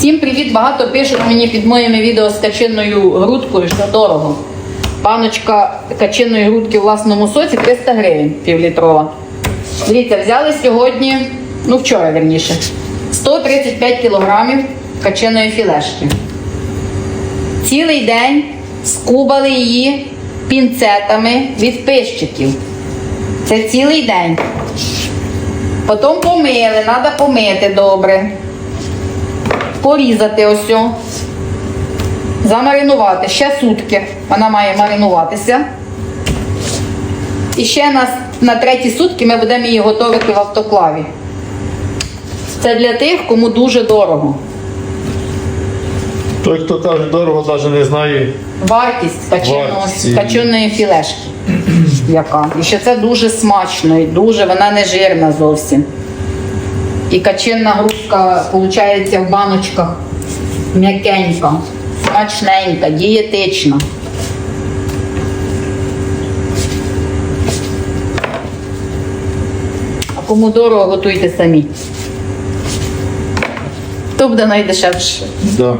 Всім привіт! Багато пишуть мені під моїми відео з качинною грудкою, що дорого. Баночка качиної грудки в власному соці 300 гривень півлітрова. Дивіться, взяли сьогодні, ну вчора верніше, 135 кілограмів качиної філешки. Цілий день скубали її пінцетами від пищиків. Це цілий день. Потім помили, треба помити добре. Порізати ось. о. Замаринувати ще сутки. Вона має маринуватися. І ще на, на треті сутки ми будемо її готувати в автоклаві. Це для тих, кому дуже дорого. Той, хто каже дорого, навіть не знає. Вартість качиного, Вартість. качаної філешки. Яка. І ще це дуже смачно і дуже вона не жирна зовсім. І качинна грудка, виходить, в баночках м'якенька, смачненька, дієтична. А кому дорого, готуйте самі. То буде найдешевше. Да.